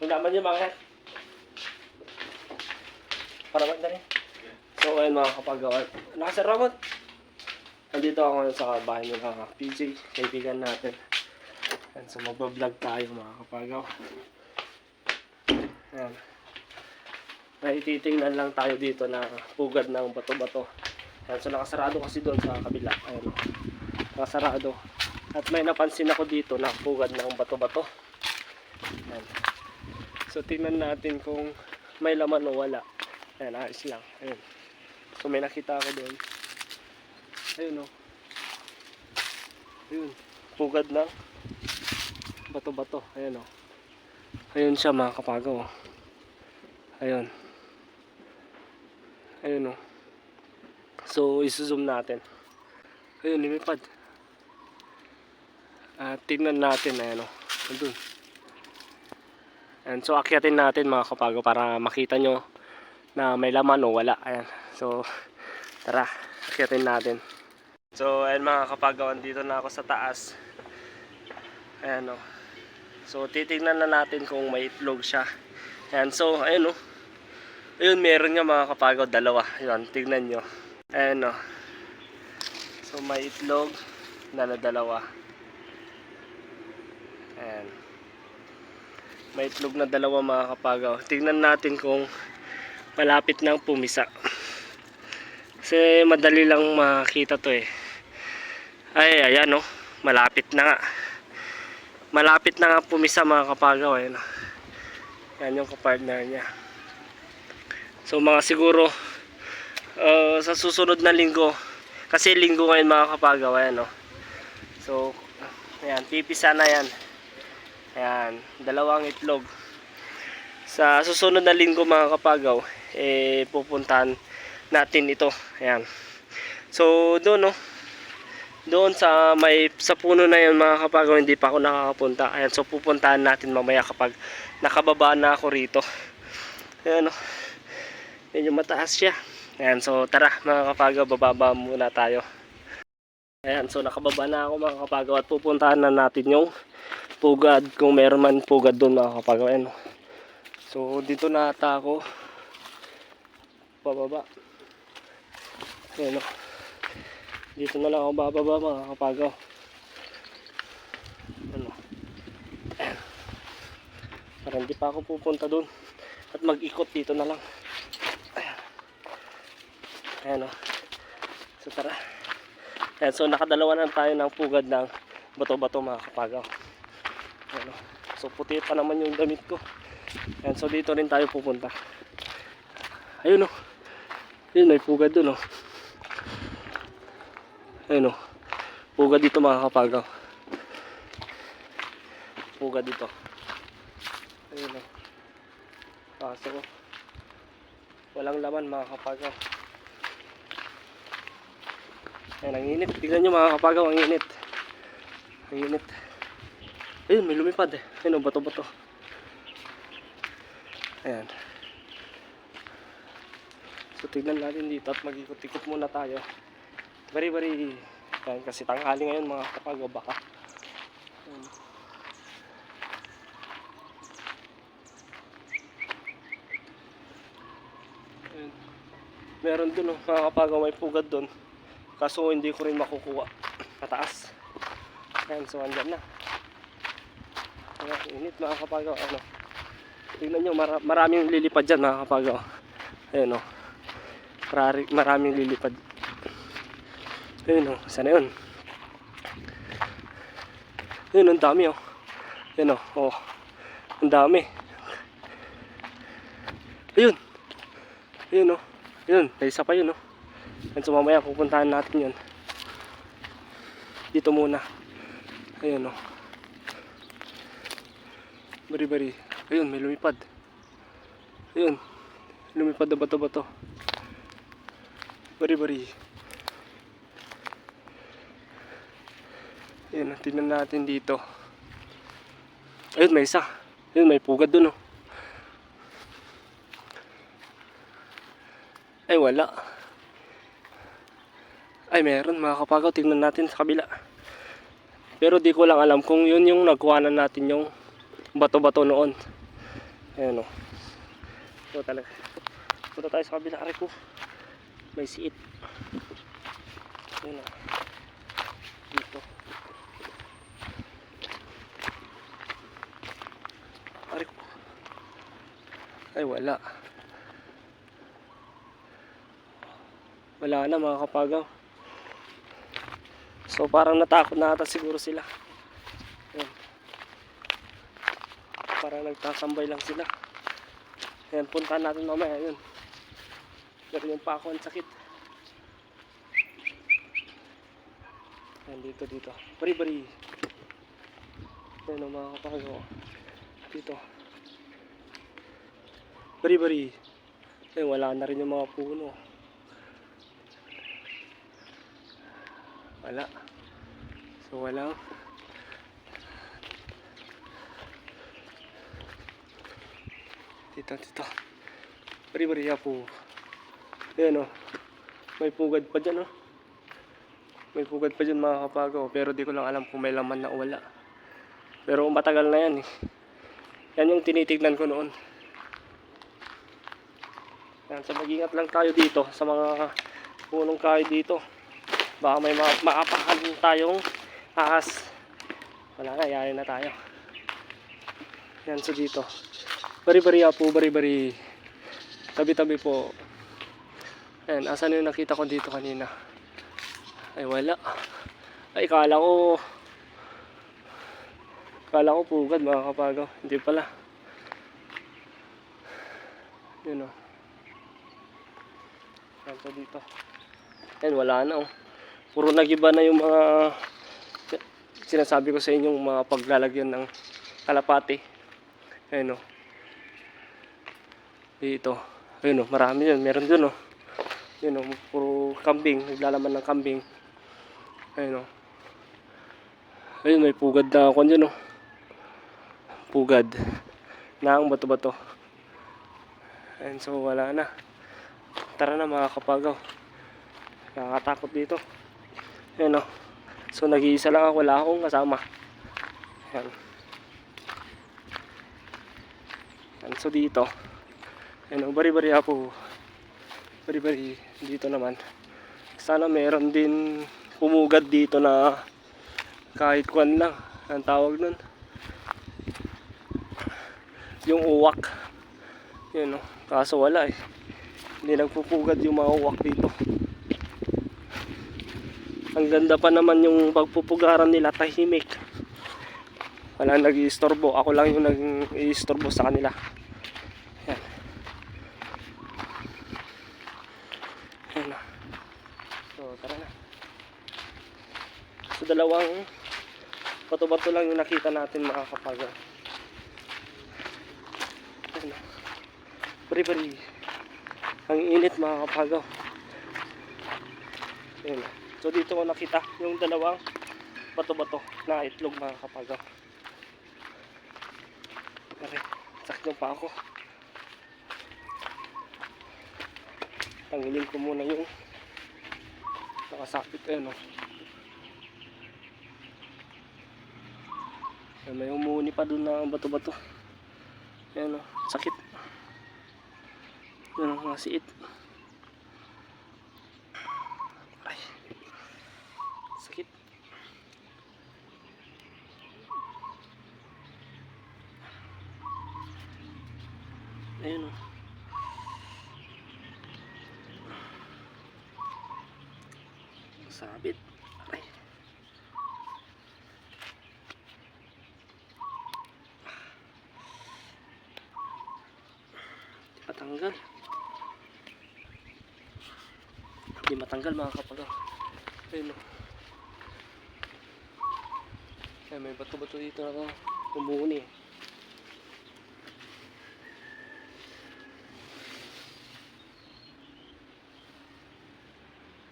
Yung naman yung mga Para ba rin? So, ayun mga kapagawa. Nakasaramat. Nandito ako sa bahay ng mga PJ, kaibigan natin. And so, magbablog tayo mga kapagaw. Ayan. May titingnan lang tayo dito na pugad ng bato-bato. Ayan, so nakasarado kasi doon sa kabila. Ayan. Nakasarado. At may napansin ako dito na pugad ng bato-bato. Ayan. So tingnan natin kung may laman o wala. Ayan, ayos lang. Ayan. So may nakita ako doon. Ayun o. Ayun. Pugad ng bato-bato. Ayan o. Ayun siya mga kapagaw. oh. Ayun. Ayun o. So, isuzoom natin. Ayun, lumipad. At tingnan natin, ayan o. Andun. Ayan, so, akyatin natin mga kapago para makita nyo na may laman o wala. Ayan. So, tara, akyatin natin. So, ayan mga kapago, andito na ako sa taas. Ayan o. So, titingnan na natin kung may itlog siya. Ayan, so, ayun o. Ayun, meron nga mga kapagaw, dalawa. Ayun, tignan nyo. Ayan o. So, may itlog na dalawa. Ayan. May itlog na dalawa mga kapagaw. Tignan natin kung malapit nang pumisa. Kasi madali lang makita to eh. Ay, ayan o. Malapit na nga. Malapit na nga pumisa mga kapagaw. Ayan o. Yan yung kapartner niya. So mga siguro uh, sa susunod na linggo kasi linggo ngayon mga kapagaw ayan no. So ayan pipisa na yan. Ayan, dalawang itlog. Sa susunod na linggo mga kapagaw eh pupuntahan natin ito. Ayan. So doon no. Doon sa may sa puno na yan mga kapagaw hindi pa ako nakakapunta. Ayan, so pupuntahan natin mamaya kapag nakababa na ako rito. Ayan no medyo mataas siya ayan so tara mga kapagaw bababa muna tayo ayan so nakababa na ako mga kapagaw at pupuntahan na natin yung pugad kung meron man pugad doon mga kapagaw ayan oh. so dito na ata ako bababa ayan o dito na lang ako bababa mga kapagaw ano ayan para hindi pa ako pupunta doon at mag-ikot dito na lang Ayan o. So tara. Ayan, so nakadalawa na tayo ng pugad ng bato-bato mga kapagaw. Ayan o. So puti pa naman yung damit ko. Ayan, so dito rin tayo pupunta. Ayun o. Ayun, may pugad dun o. Ayun o. Pugad dito mga kapagaw. Pugad dito. Ayun o. Kaso walang laman mga kapagaw. Ayan, ang init. Tignan nyo mga kapagaw, ang init. Ang init. Ayun, may lumipad eh. Ayun, oh, bato-bato. Ayan. So, tignan natin dito at mag-ikot-ikot muna tayo. Very, very, ayan, kasi tanghali ngayon mga kapagaw, baka. Ayan. Ayan. Meron dun, oh, mga kapagaw, may pugad dun. Kaso hindi ko rin makukuha. Pataas. Ayan, so andyan na. Init mga kapagaw. Ano. Tingnan nyo, mara maraming lilipad dyan mga kapagaw. Ayan o. Marari maraming lilipad. Ayun o, sana yun. Ayun, ang dami o. Ayun o, oh. Ang dami. Ayun. Ayun o. Ayun, may isa pa yun o. And so mamaya pupuntahan natin yun. Dito muna. Ayun o. Bari bari. Ayun, may lumipad. Ayun. Lumipad na bato-bato. Bari bari. Ayun, tingnan natin dito. Ayun, may isa. Ayun, may pugad dun o. Ay, wala. Ay, meron mga kapagaw. Tingnan natin sa kabila. Pero di ko lang alam kung yun yung nagkuhanan natin yung bato-bato noon. Ayan o. Ito talaga. Punta tayo sa kabila. Aray ko. May siit. Ayan o. Dito. Aray ko. Ay wala. Wala na mga kapagaw. So parang natakot na ata siguro sila. Ayan. Parang nagtatambay lang sila. Ayan, puntahan natin mamaya yun. Pero yung pa ako ang sakit. Ayan, dito, dito. Bari, bari. Ayan o mga kapagaw. Dito. Bari, bari. Ayan, wala na rin yung mga puno. Wala. So, walang Dito, dito. Bari-bari po. Ayan o. May pugad pa dyan o. May pugad pa dyan mga kapagaw. Pero di ko lang alam kung may laman na wala. Pero matagal na yan eh. Yan yung tinitignan ko noon. Yan, so mag-ingat lang tayo dito sa mga punong kahoy dito. Baka may ma maapakan tayong ahas. Wala na, yari na tayo. Yan, so dito. Bari-bari po, bari-bari. Tabi-tabi po. Ayan, asan yung nakita ko dito kanina? Ay, wala. Ay, kala ko... Kala ko pugad mga kapagaw. Hindi pala. Yun o. Ayan, so dito. Ayan, wala na oh. Puro nagiba na yung mga sinasabi ko sa inyong mga paglalagyan ng kalapati. Ayan o. Dito. Ayun o, marami yun. Meron dun o. Yun o, puro kambing. Naglalaman ng kambing. Ayun o. Ayun, may pugad na ako dyan o. Pugad. Na ang bato-bato. Ayun, so wala na. Tara na mga kapagaw. Nakakatakot dito. Ayun o. So nag-iisa lang ako. Wala akong kasama. Ayan. Ayan, so dito. Ayun, bari-bari po. Bari-bari dito naman. Sana meron din pumugad dito na kahit kwan lang ang tawag nun. Yung uwak. Yun oh. Kaso wala eh. Hindi nagpupugad yung mga uwak dito. Ang ganda pa naman yung pagpupugaran nila tahimik. Wala nag-iistorbo. Ako lang yung nag-iistorbo sa kanila. Yan. Yan na. So, tara na. So, dalawang bato-bato lang yung nakita natin mga kapaga. Na. Bari-bari. Ang init mga kapagaw. Yan na. So, dito ko nakita yung dalawang bato-bato na itlog mga kapagaw. Pare, sakit pa ako. Tanggalin ko muna yung nakasakit ayun o. Ayan, may umuni pa dun na bato-bato. Ayan o, sakit. Ayan o, mga siit. Ay. Sakit. Ayan o. Sabit. Ay. Di matanggal. Di matanggal mga kapagaw. Ayun o. Ay, may bato-bato dito na umuni.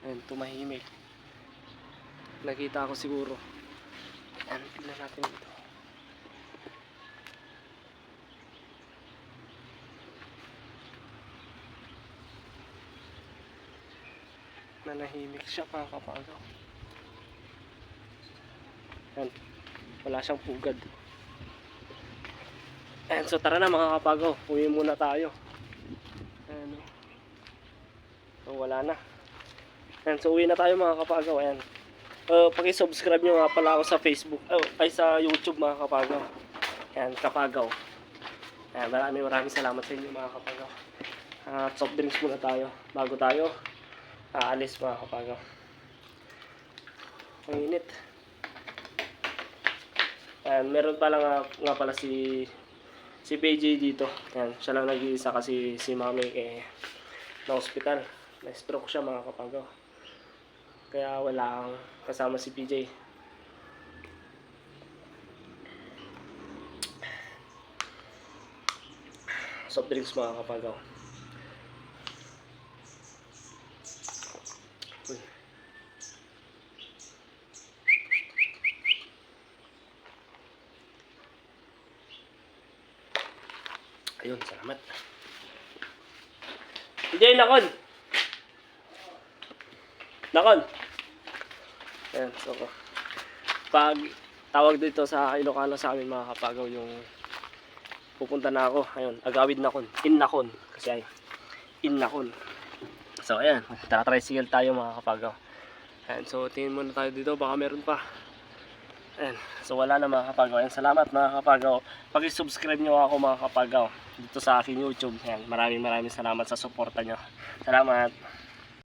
Ayun, tumahimik. Nakita ko siguro. Ayan, tignan natin dito. Nanahimik siya mga kapagaw. Ayan, wala siyang pugad. Ayan, so tara na mga kapagaw. Uwi muna tayo. Ayan. oh. So, wala na. Ayan, so uwi na tayo mga kapagaw. Ayan. Uh, paki-subscribe nyo nga pala ako sa Facebook. Oh, ay sa YouTube mga kapagaw. Ayan, kapagaw. Ayan, maraming maraming salamat sa inyo mga kapagaw. At soft drinks muna tayo. Bago tayo aalis mga kapagaw. Ang init. Ayan, meron pala nga, nga pala si si PJ dito. Ayan, siya lang nag-iisa kasi si mami eh na hospital. Na-stroke siya mga kapagaw. Kaya wala kang kasama si PJ. Soft drinks mga kapagaw. Ayun, salamat. Hindi, nakon! Nakon! Ayan, so, pag tawag dito sa Ilocano sa amin mga kapagaw yung pupunta na ako, ayun, agawid nakon, in nakon, kasi ay, in nakon. So, ayan, tricycle tayo mga kapagaw. Ayan, so, tingin muna tayo dito, baka meron pa. Ayan, so wala na mga kapagaw. Ayan, salamat mga kapagaw. Pag-subscribe nyo ako mga kapagaw dito sa aking YouTube. Ayan, maraming maraming salamat sa suporta nyo. Salamat.